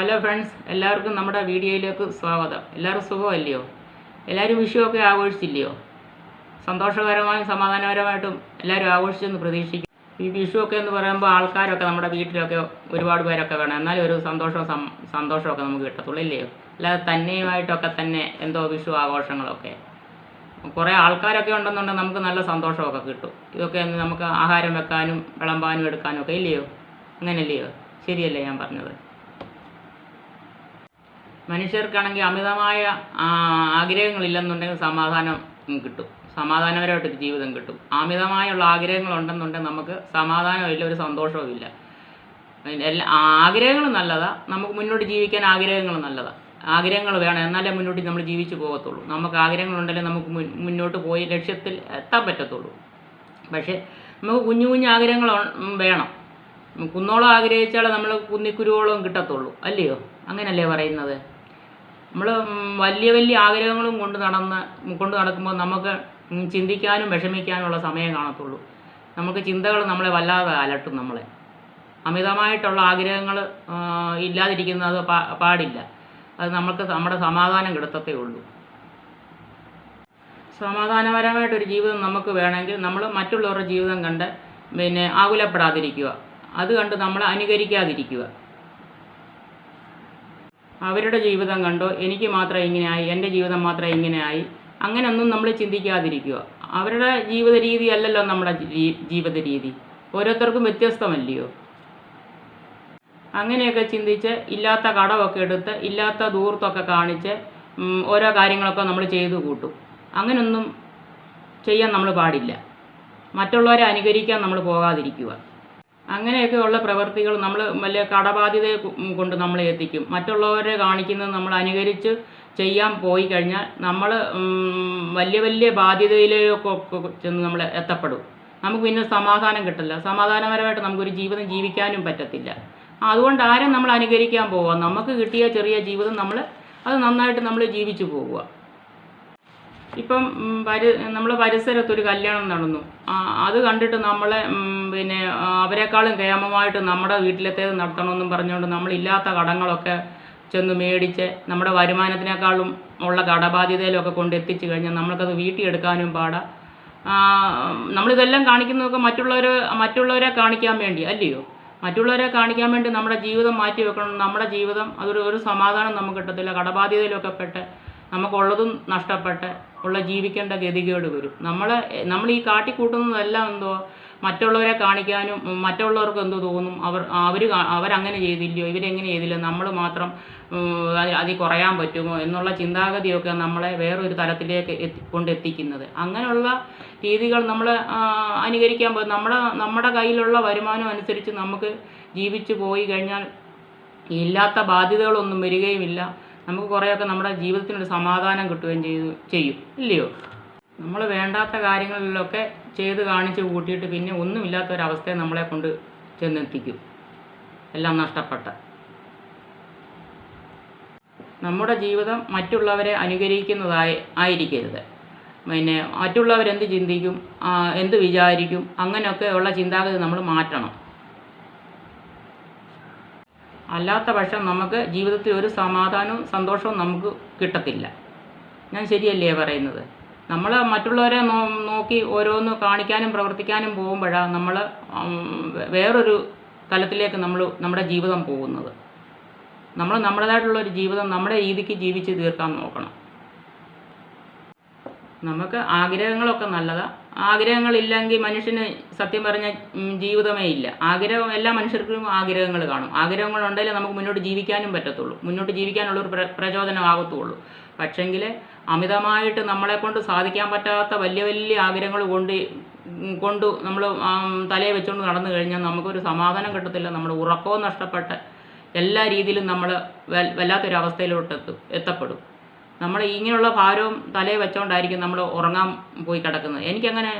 Hello friends എല്ലാവർക്കും നമ്മുടെ വീഡിയോയിലേക്ക് സ്വാഗതം. എല്ലാവരും സുഖമല്ലയോ? എല്ലാവരും വിഷുവൊക്കെ ആഘോഷിച്ചില്ലയോ? സന്തോഷകരമായും സമാധാനപരമായിട്ടും എല്ലാവരും ആഘോഷിച്ചെന്ന് പ്രതീക്ഷിക്കും ഈ വിഷുവൊക്കെ എന്ന് പറയുമ്പോൾ ആൾക്കാരൊക്കെ നമ്മുടെ വീട്ടിലൊക്കെ ഒരുപാട് പേരൊക്കെ വേണം. എന്നാലും ഒരു സന്തോഷം സന്തോഷമൊക്കെ നമുക്ക് കിട്ടത്തുള്ളൂ ഇല്ലയോ? അല്ലാതെ തന്നെയുമായിട്ടൊക്കെ തന്നെ എന്തോ വിഷു ആഘോഷങ്ങളൊക്കെ. കുറേ ആൾക്കാരൊക്കെ ഉണ്ടെന്നുണ്ടെങ്കിൽ നമുക്ക് നല്ല സന്തോഷമൊക്കെ കിട്ടും. ഇതൊക്കെ നമുക്ക് ആഹാരം വെക്കാനും വിളമ്പാനും എടുക്കാനും ഒക്കെ ഇല്ലയോ? അങ്ങനെയല്ലയോ? ശരിയല്ലേ ഞാൻ പറഞ്ഞത്. മനുഷ്യർക്കാണെങ്കിൽ അമിതമായ ആഗ്രഹങ്ങളില്ലെന്നുണ്ടെങ്കിൽ സമാധാനം കിട്ടും. സമാധാനപരമായിട്ടൊരു ജീവിതം കിട്ടും. അമിതമായുള്ള ആഗ്രഹങ്ങളുണ്ടെന്നുണ്ടെങ്കിൽ നമുക്ക് നമുക്ക് സമാധാനമില്ല ഒരു സന്തോഷവും ഇല്ല. പിന്നെ എല്ലാ ആഗ്രഹങ്ങൾ നല്ലതാണ് നമുക്ക് മുന്നോട്ട് ജീവിക്കാൻ ആഗ്രഹങ്ങൾ നല്ലതാണ് ആഗ്രഹങ്ങൾ വേണം എന്നാലേ മുന്നോട്ട് നമ്മൾ ജീവിച്ചു പോകത്തുള്ളൂ. നമുക്ക് ആഗ്രഹങ്ങളുണ്ടെങ്കിൽ നമുക്ക് മുന്നോട്ട് പോയി ലക്ഷ്യത്തിൽ എത്താൻ പറ്റത്തുള്ളൂ. പക്ഷേ നമുക്ക് കുഞ്ഞു കുഞ്ഞു ആഗ്രഹങ്ങൾ വേണം. കുന്നോളം ആഗ്രഹിച്ചാൽ നമ്മൾ കുന്നിക്കുരുവോളം കിട്ടത്തുള്ളൂ. അല്ലയോ? അങ്ങനല്ലേ പറയുന്നത്? നമ്മൾ വലിയ വലിയ ആഗ്രഹങ്ങളും കൊണ്ട് നടന്ന് കൊണ്ട് നടക്കുമ്പോൾ നമുക്ക് ചിന്തിക്കാനും വിഷമിക്കാനുമുള്ള സമയം കാണത്തുള്ളൂ. നമുക്ക് ചിന്തകൾ നമ്മളെ വല്ലാതെ അലട്ടും നമ്മളെ. അമിതമായിട്ടുള്ള ആഗ്രഹങ്ങൾ ഇല്ലാതിരിക്കുന്നത് പാടില്ല. അത് നമുക്ക് നമ്മുടെ സമാധാനം കിടത്തത്തേ ഉള്ളൂ. സമാധാനപരമായിട്ടൊരു ജീവിതം നമുക്ക് വേണമെങ്കിൽ നമ്മൾ മറ്റുള്ളവരുടെ ജീവിതം കണ്ട് പിന്നെ ആകുലപ്പെടാതിരിക്കുക. അത് കണ്ട് നമ്മൾ അനുകരിക്കാതിരിക്കുക. അവരുടെ ജീവിതം കണ്ടോ എനിക്ക് മാത്രം ഇങ്ങനെയായി എന്റെ ജീവിതം മാത്രം ഇങ്ങനെയായി. അങ്ങനെയൊന്നും നമ്മൾ ചിന്തിക്കാതിരിക്കുക. അവരുടെ ജീവിത രീതി അല്ലല്ലോ നമ്മുടെ ജീവിത രീതി. ഓരോരുത്തർക്കും വ്യത്യസ്തമല്ലയോ? അങ്ങനെയൊക്കെ ചിന്തിച്ച് ഇല്ലാത്ത കടമൊക്കെ എടുത്ത് ഇല്ലാത്ത ദൂർത്തൊക്കെ കാണിച്ച് ഓരോ കാര്യങ്ങളൊക്കെ നമ്മൾ ചെയ്തു കൂട്ടും. അങ്ങനൊന്നും ചെയ്യാൻ നമ്മൾ പാടില്ല. മറ്റുള്ളവരെ അനുകരിക്കാൻ നമ്മൾ പോകാതിരിക്കുക. അങ്ങനെയൊക്കെ ഉള്ള പ്രവർത്തികൾ നമ്മൾ വലിയ കടബാധ്യതയെ കൊണ്ട് നമ്മളെ എത്തിക്കും. മറ്റുള്ളവരെ കാണിക്കുന്നത് നമ്മൾ അനുകരിച്ച് ചെയ്യാൻ പോയി കഴിഞ്ഞാൽ നമ്മൾ വലിയ വലിയ ബാധ്യതയിലേക്കൊക്കെ ചെന്ന് നമ്മൾ എത്തപ്പെടും. നമുക്ക് പിന്നെ സമാധാനം കിട്ടില്ല സമാധാനപരമായിട്ട് നമുക്കൊരു ജീവിതം ജീവിക്കാനും പറ്റത്തില്ല. അതുകൊണ്ട് ആരും നമ്മൾ അനുകരിക്കാൻ പോവുക നമുക്ക് കിട്ടിയ ചെറിയ ജീവിതം നമ്മൾ അത് നന്നായിട്ട് നമ്മൾ ജീവിച്ചു പോവുക. ഇപ്പം പരി നമ്മളെ പരിസരത്തൊരു കല്യാണം നടന്നു. അത് കണ്ടിട്ട് നമ്മളെ പിന്നെ അവരെക്കാളും കേമമായിട്ട് നമ്മുടെ വീട്ടിലത്തേത് നടത്തണമെന്നും പറഞ്ഞുകൊണ്ട് നമ്മളില്ലാത്ത കടങ്ങളൊക്കെ ചെന്ന് മേടിച്ച് നമ്മുടെ വരുമാനത്തിനേക്കാളും ഉള്ള കടബാധ്യതയിലൊക്കെ കൊണ്ട് എത്തിച്ചു കഴിഞ്ഞാൽ നമ്മൾക്കത് വീട്ടിയെടുക്കാനും പാടാ. നമ്മളിതെല്ലാം കാണിക്കുന്നതൊക്കെ മറ്റുള്ളവർ മറ്റുള്ളവരെ കാണിക്കാൻ വേണ്ടി അല്ലയോ? മറ്റുള്ളവരെ കാണിക്കാൻ വേണ്ടി നമ്മുടെ ജീവിതം മാറ്റി വെക്കണം നമ്മുടെ ജീവിതം അതൊരു ഒരു സമാധാനം നമുക്ക് കിട്ടത്തില്ല. കടബാധ്യതയിലൊക്കെ പെട്ട് നമുക്കുള്ളതും നഷ്ടപ്പെട്ട് ഉള്ള ജീവിക്കേണ്ട ഗതികേട് വരും. നമ്മൾ നമ്മൾ ഈ കാട്ടിക്കൂട്ടുന്നതെല്ലാം എന്തോ മറ്റുള്ളവരെ കാണിക്കാനും മറ്റുള്ളവർക്ക് എന്തോ തോന്നും? അവർ അവർ അവരങ്ങനെ ചെയ്തില്ലയോ? ഇവരെങ്ങനെ ചെയ്തില്ല? നമ്മൾ മാത്രം അതിൽ കുറയാൻ പറ്റുമോ? എന്നുള്ള ചിന്താഗതിയൊക്കെ നമ്മളെ വേറൊരു തലത്തിലേക്ക് എത്തി കൊണ്ടെത്തിക്കുന്നത്. അങ്ങനെയുള്ള രീതികൾ നമ്മൾ അനുകരിക്കാൻ പോകും നമ്മുടെ നമ്മുടെ കയ്യിലുള്ള വരുമാനം അനുസരിച്ച് നമുക്ക് ജീവിച്ചു പോയി കഴിഞ്ഞാൽ ഇല്ലാത്ത ബാധ്യതകളൊന്നും വരികയുമില്ല. നമുക്ക് കുറേയൊക്കെ നമ്മുടെ ജീവിതത്തിനൊരു സമാധാനം കിട്ടുകയും ചെയ്തു ചെയ്യും. ഇല്ലയോ? നമ്മൾ വേണ്ടാത്ത കാര്യങ്ങളിലൊക്കെ ചെയ്ത് കാണിച്ച് കൂട്ടിയിട്ട് പിന്നെ ഒന്നുമില്ലാത്തൊരവസ്ഥയെ നമ്മളെ കൊണ്ട് ചെന്നെത്തിക്കും. എല്ലാം നഷ്ടപ്പെട്ട. നമ്മുടെ ജീവിതം മറ്റുള്ളവരെ അനുകരിക്കുന്നതായി ആയിരിക്കരുത്. പിന്നെ മറ്റുള്ളവരെന്ത് ചിന്തിക്കും എന്ത് വിചാരിക്കും അങ്ങനെയൊക്കെ ഉള്ള ചിന്താഗതി നമ്മൾ മാറ്റണം. അല്ലാത്ത പക്ഷം നമുക്ക് ജീവിതത്തിൽ ഒരു സമാധാനവും സന്തോഷവും നമുക്ക് കിട്ടത്തില്ല. ഞാൻ ശരിയല്ലേ പറയുന്നത്? നമ്മൾ മറ്റുള്ളവരെ നോക്കി ഓരോന്ന് കാണിക്കാനും പ്രവർത്തിക്കാനും പോകുമ്പോഴാണ് നമ്മൾ വേറൊരു തലത്തിലേക്ക് നമ്മൾ നമ്മുടെ ജീവിതം പോകുന്നത്. നമ്മൾ നമ്മുടേതായിട്ടുള്ള ഒരു ജീവിതം നമ്മുടെ രീതിക്ക് ജീവിച്ച് തീർക്കാൻ നോക്കണം. നമുക്ക് ആഗ്രഹങ്ങളൊക്കെ നല്ലതാണ് ആഗ്രഹങ്ങളില്ലെങ്കിൽ മനുഷ്യന് സത്യം പറഞ്ഞ ജീവിതമേ ഇല്ല. ആഗ്രഹം എല്ലാ മനുഷ്യർക്കും ആഗ്രഹങ്ങൾ കാണും. ആഗ്രഹങ്ങൾ ഉണ്ടെങ്കിൽ നമുക്ക് മുന്നോട്ട് ജീവിക്കാനും പറ്റത്തുള്ളൂ. മുന്നോട്ട് ജീവിക്കാനുള്ള ഒരു പ്ര- പ്രചോദനമാകത്തുള്ളൂ പക്ഷെങ്കിൽ അമിതമായിട്ട് നമ്മളെ കൊണ്ട് സാധിക്കാൻ പറ്റാത്ത വലിയ വലിയ ആഗ്രഹങ്ങൾ കൊണ്ട് കൊണ്ട് നമ്മൾ തലയെ വെച്ചുകൊണ്ട് നടന്നു കഴിഞ്ഞാൽ നമുക്കൊരു സമാധാനം കിട്ടത്തില്ല. നമ്മുടെ ഉറക്കവും നഷ്ടപ്പെട്ട എല്ലാ രീതിയിലും നമ്മൾ വല്ലാത്തൊരു അവസ്ഥയിലോട്ട് എത്തും എത്തപ്പെടും. നമ്മൾ ഇങ്ങനെയുള്ള ഭാരവും തലയിൽ വെച്ചോണ്ടായിരിക്കും നമ്മൾ ഉറങ്ങാൻ പോയി കിടക്കുന്നത്. എനിക്കങ്ങനെ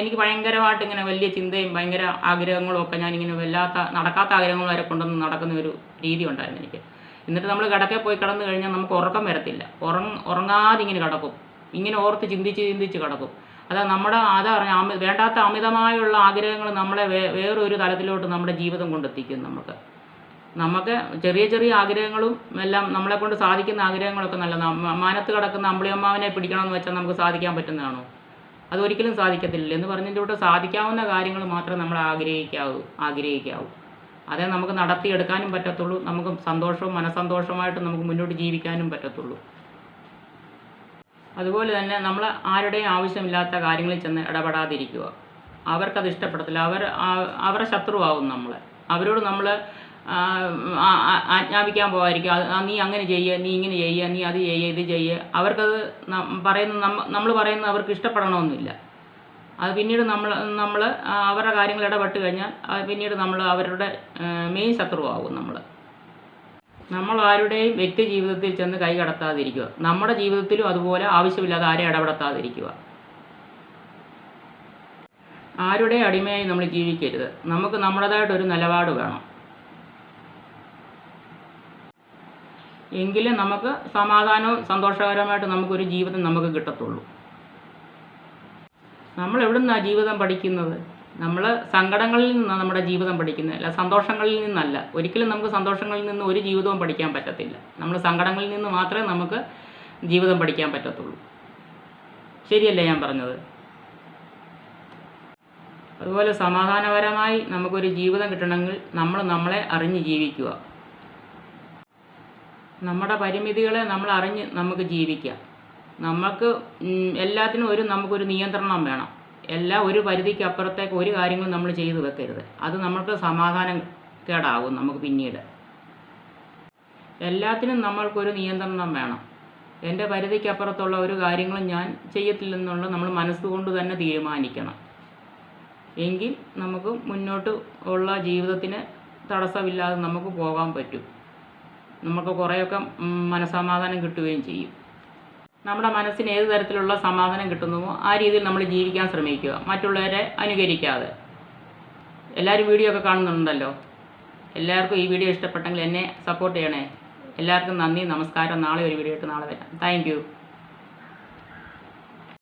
എനിക്ക് ഭയങ്കരമായിട്ട് ഇങ്ങനെ വലിയ ചിന്തയും ഭയങ്കര ആഗ്രഹങ്ങളും ഒക്കെ ഞാനിങ്ങനെ വല്ലാത്ത നടക്കാത്ത ആഗ്രഹങ്ങൾ വരെ കൊണ്ടുവന്ന് നടക്കുന്ന ഒരു രീതി ഉണ്ടായിരുന്നു എനിക്ക്. എന്നിട്ട് നമ്മൾ കിടക്കെ പോയി കിടന്നു കഴിഞ്ഞാൽ നമുക്ക് ഉറക്കം വരത്തില്ല. ഉറങ്ങ ഉറങ്ങാതെ ഇങ്ങനെ കിടക്കും. ഇങ്ങനെ ഓർത്ത് ചിന്തിച്ച് ചിന്തിച്ച് കിടക്കും. അതാ നമ്മുടെ അതാ പറഞ്ഞ അമി വേണ്ടാത്ത അമിതമായുള്ള ആഗ്രഹങ്ങൾ നമ്മളെ വേ വേറൊരു തലത്തിലോട്ട് നമ്മുടെ ജീവിതം കൊണ്ടെത്തിക്കും നമുക്ക് നമുക്ക് ചെറിയ ചെറിയ ആഗ്രഹങ്ങളും എല്ലാം നമ്മളെ കൊണ്ട് സാധിക്കുന്ന ആഗ്രഹങ്ങളൊക്കെ നല്ല മാനത്ത് കിടക്കുന്ന അമ്പിളിയമ്മാവനെ പിടിക്കണമെന്ന് വെച്ചാൽ നമുക്ക് സാധിക്കാൻ പറ്റുന്നതാണോ? അതൊരിക്കലും സാധിക്കത്തില്ല. എന്ന് പറഞ്ഞതിന്റെ കൂടെ സാധിക്കാവുന്ന കാര്യങ്ങൾ മാത്രമേ നമ്മൾ ആഗ്രഹിക്കാവൂ ആഗ്രഹിക്കാവൂ. അതേ നമുക്ക് നടത്തിയെടുക്കാനും പറ്റത്തുള്ളൂ. നമുക്ക് സന്തോഷവും മനസ്സന്തോഷമായിട്ട് നമുക്ക് മുന്നോട്ട് ജീവിക്കാനും പറ്റത്തുള്ളൂ. അതുപോലെ തന്നെ നമ്മൾ ആരുടെയും ആവശ്യമില്ലാത്ത കാര്യങ്ങളിൽ ചെന്ന് ഇടപെടാതിരിക്കുക. അവർക്കത് ഇഷ്ടപ്പെടത്തില്ല. അവർ അവരുടെ ശത്രുവാകും നമ്മളെ. അവരോട് നമ്മൾ ആജ്ഞാപിക്കാൻ ആ നീ അങ്ങനെ ചെയ്യുക നീ ഇങ്ങനെ ചെയ്യുക നീ അത് ചെയ്യുക ഇത് ചെയ്യുക അവർക്കത് പറയുന്ന നമ്മൾ പറയുന്നത് അവർക്ക് ഇഷ്ടപ്പെടണമെന്നില്ല അത് പിന്നീട് നമ്മൾ നമ്മൾ അവരുടെ കാര്യങ്ങൾ ഇടപെട്ട് കഴിഞ്ഞാൽ അത് പിന്നീട് നമ്മൾ അവരുടെ മെയിൻ ശത്രുവാകും നമ്മൾ നമ്മൾ ആരുടെയും വ്യക്തി ജീവിതത്തിൽ ചെന്ന് കൈ കടത്താതിരിക്കുക. നമ്മുടെ ജീവിതത്തിലും അതുപോലെ ആവശ്യമില്ലാതെ ആരെയും ഇടപെടുത്താതിരിക്കുക. ആരുടെ അടിമയായി നമ്മൾ ജീവിക്കരുത്. നമുക്ക് നമ്മുടേതായിട്ടൊരു നിലപാട് വേണം. എങ്കിലും നമുക്ക് സമാധാനവും സന്തോഷകരമായിട്ട് നമുക്കൊരു ജീവിതം നമുക്ക് കിട്ടത്തുള്ളൂ. നമ്മൾ എവിടുന്നാണ് ജീവിതം പഠിക്കുന്നത്? നമ്മൾ സങ്കടങ്ങളിൽ നിന്നാണ് നമ്മുടെ ജീവിതം പഠിക്കുന്നത്. അല്ല സന്തോഷങ്ങളിൽ നിന്നല്ല. ഒരിക്കലും നമുക്ക് സന്തോഷങ്ങളിൽ നിന്ന് ഒരു ജീവിതവും പഠിക്കാൻ പറ്റത്തില്ല. നമ്മൾ സങ്കടങ്ങളിൽ നിന്ന് മാത്രമേ നമുക്ക് ജീവിതം പഠിക്കാൻ പറ്റത്തുള്ളൂ. ശരിയല്ലേ ഞാൻ പറഞ്ഞത്? അതുപോലെ സമാധാനപരമായി നമുക്കൊരു ജീവിതം കിട്ടണമെങ്കിൽ നമ്മൾ നമ്മളെ അറിഞ്ഞ് ജീവിക്കുക. നമ്മുടെ പരിമിതികളെ നമ്മൾ അറിഞ്ഞ് നമുക്ക് ജീവിക്കാം. നമുക്ക് എല്ലാത്തിനും ഒരു നമുക്കൊരു നിയന്ത്രണം വേണം. എല്ലാ ഒരു പരിധിക്ക് അപ്പുറത്തേക്ക് ഒരു കാര്യങ്ങളും നമ്മൾ ചെയ്തു വെക്കരുത്. അത് നമ്മൾക്ക് സമാധാനം കേടാവും നമുക്ക് പിന്നീട്. എല്ലാത്തിനും നമ്മൾക്കൊരു നിയന്ത്രണം വേണം. എന്റെ പരിധിക്കപ്പുറത്തുള്ള ഒരു കാര്യങ്ങളും ഞാൻ ചെയ്യത്തില്ലെന്നുള്ള നമ്മൾ മനസ്സുകൊണ്ട് തന്നെ തീരുമാനിക്കണം. എങ്കിൽ നമുക്ക് മുന്നോട്ട് ഉള്ള ജീവിതത്തിന് തടസ്സമില്ലാതെ നമുക്ക് പോകാൻ പറ്റും. നമുക്ക് കുറേയൊക്കെ മനസ്സമാധാനം കിട്ടുകയും ചെയ്യും. നമ്മുടെ മനസ്സിന് ഏത് തരത്തിലുള്ള സമാധാനം കിട്ടുന്നുവോ ആ രീതിയിൽ നമ്മൾ ജീവിക്കാൻ ശ്രമിക്കുക. മറ്റുള്ളവരെ അനുകരിക്കാതെ. എല്ലാവരും വീഡിയോ ഒക്കെ കാണുന്നുണ്ടല്ലോ? എല്ലാവർക്കും ഈ വീഡിയോ ഇഷ്ടപ്പെട്ടെങ്കിൽ എന്നെ സപ്പോർട്ട് ചെയ്യണേ. എല്ലാവർക്കും നന്ദി നമസ്കാരം. നാളെ ഒരു വീഡിയോ ഇട്ട് നാളെ വരാം. താങ്ക്